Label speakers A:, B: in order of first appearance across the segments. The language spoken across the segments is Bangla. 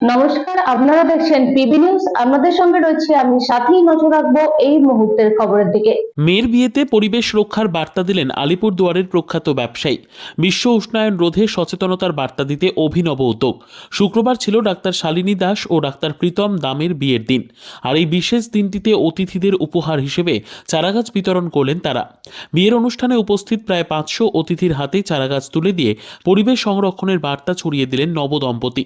A: নমস্কার, আপনারা দেখছেন পিবি নিউজ। আপনাদের সঙ্গে রয়েছে আমি সাথেই নজর রাখব এই মুহূর্তের খবরের দিকে।
B: মেয়ের বিয়েতে পরিবেশ রক্ষার বার্তা দিলেন আলিপুরদুয়ারের প্রখ্যাত ব্যবসায়ী। বিশ্ব উষ্ণায়ন রোধে সচেতনতার বার্তা দিতে অভিনব উদ্যোগ। শুক্রবার ছিল ডাক্তার শালিনী দাস ও ডাক্তার প্রীতম দামের বিয়ের দিন। আর এই বিশেষ দিনটিতে অতিথিদের উপহার হিসেবে চারাগাছ বিতরণ করলেন তারা। বিয়ের অনুষ্ঠানে উপস্থিত প্রায় পাঁচশো অতিথির হাতে চারাগাছ তুলে দিয়ে পরিবেশ সংরক্ষণের বার্তা ছড়িয়ে দিলেন নবদম্পতি।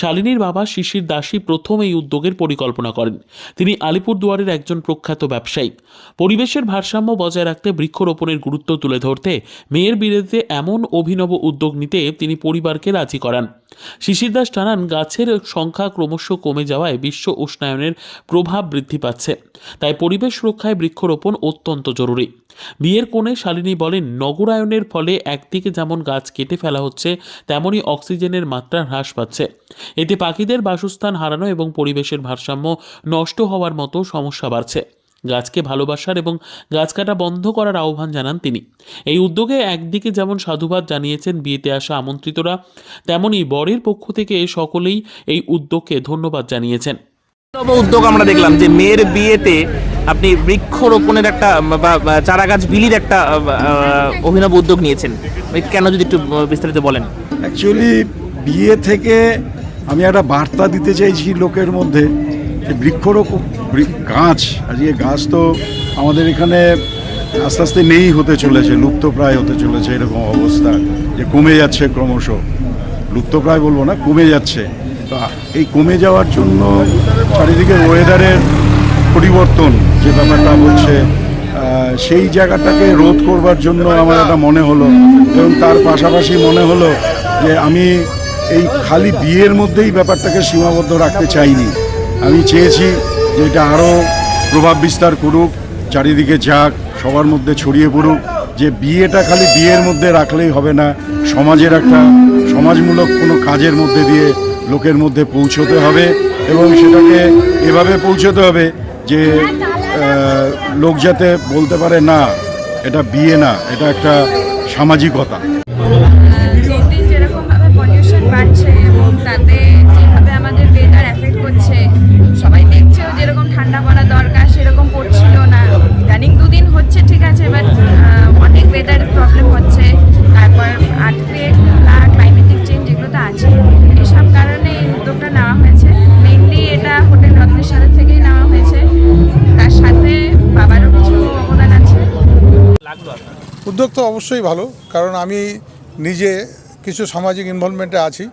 B: শালিনীর বাবা শিশির দাসী প্রথম এই উদ্যোগের পরিকল্পনা করেন। তিনি আলিপুরদুয়ারের একজন প্রখ্যাত ব্যবসায়ী। পরিবেশের ভারসাম্য বজায় রাখতে বৃক্ষরোপণের গুরুত্ব তুলে ধরতে মেয়ের বিরুদ্ধে এমন অভিনব উদ্যোগ নিতে তিনি পরিবারকে রাজি করান। শিশির দাস জানান, গাছের সংখ্যা ক্রমশ কমে যাওয়ায় বিশ্ব উষ্ণায়নের প্রভাব বৃদ্ধি পাচ্ছে। তাই পরিবেশ রক্ষায় বৃক্ষরোপণ অত্যন্ত জরুরি। বিয়ের কোণে শালিনী বলেন, নগরায়নের ফলে একদিকে যেমন গাছ কেটে ফেলা হচ্ছে, তেমনই অক্সিজেনের মাত্রা হ্রাস পাচ্ছে। এতে পাখিদের বাসস্থান হারানো এবং পরিবেশের ভারসাম্য নষ্ট হওয়ার মতো সমস্যা বাড়ছে। গাছকে ভালোবাসার এবং গাছ কাটা বন্ধ করার আহ্বান জানান তিনি। এই উদ্যোগে একদিকে যেমন সাধুবাদ জানিয়েছেন বিয়েতে আসা আমন্ত্রিতরা তেমনি বরের পক্ষ থেকে সকলেই এই উদ্যোগকে ধন্যবাদ জানিয়েছেন।
C: উদ্যোগ আমরা দেখলাম যে মেয়ের বিয়েতে আপনি বৃক্ষরোপণের একটা, বা চারা গাছ বিলির একটা অভিনব উদ্যোগ নিয়েছেন। কেন যদি একটু বিস্তারিত বলেন।
D: অ্যাকচুয়ালি বিয়ে থেকে আমি একটা বার্তা দিতে চাইছি লোকের মধ্যে, যে বৃক্ষরোপণ গাছ, আজকে গাছ তো আমাদের এখানে আস্তে আস্তে নেই হতে চলেছে লুপ্তপ্রায় হতে চলেছে এরকম অবস্থা, যে কমে যাচ্ছে ক্রমশ। লুপ্তপ্রায় বলব না, কমে যাচ্ছে। এই কমে যাওয়ার জন্য চারিদিকে ওয়েদারের পরিবর্তন যে ব্যাপারটা হচ্ছে সেই জায়গাটাকে রোধ করবার জন্য আমার একটা মনে হলো এবং তার পাশাপাশি মনে হলো যে আমি এই খালি বিয়ের মধ্যেই ব্যাপারটাকে সীমাবদ্ধ রাখতে চাইনি। আমি চেয়েছি যে এটা আরও প্রভাব বিস্তার করুক, চারিদিকে যাক, সবার মধ্যে ছড়িয়ে পড়ুক। যে বিয়েটা খালি বিয়ের মধ্যে রাখলেই হবে না, সমাজের একটা সমাজমূলক কোনো কাজের মধ্যে দিয়ে লোকের মধ্যে পৌঁছতে হবে এবং সেটাকে এভাবে পৌঁছতে হবে যে লোক যাতে বলতে পারে না, এটা বিয়ে না, এটা একটা সামাজিকতা।
E: হচ্ছে ঠিক আছে বাট অনেক ওয়েদার প্রবলেম হচ্ছে। তারপর আর্থকুয়েক
F: উদ্যোগ তো অবশ্যই ভালো, কারণ আমি নিজে কিছু সামাজিক ইনভলভমেন্টে আছি।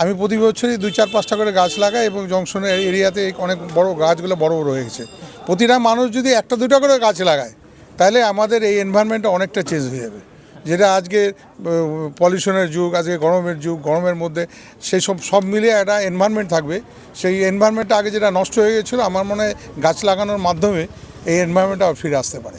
F: আমি প্রতি বছরই দুই চার পাঁচটা করে গাছ লাগাই এবং জংশনের এরিয়াতে অনেক বড় গাছগুলো বড় হয়ে গেছে। প্রতিটা মানুষ যদি একটা দুটো করে গাছ লাগায়, তাহলে আমাদের এই এনভায়রনমেন্টটা অনেকটা চেঞ্জ হয়ে যাবে। যেটা আজকে পলিউশনের যুগ, আজকে গরমের যুগ, গরমের মধ্যে সেই সব সব মিলিয়ে একটা এনভায়রনমেন্ট থাকবে। সেই এনভায়রনমেন্টটা আগে যেটা নষ্ট হয়ে গেছিল, আমার মনে হয় গাছ লাগানোর মাধ্যমে এই এনভায়রনমেন্টটা ফিরে আসতে পারে।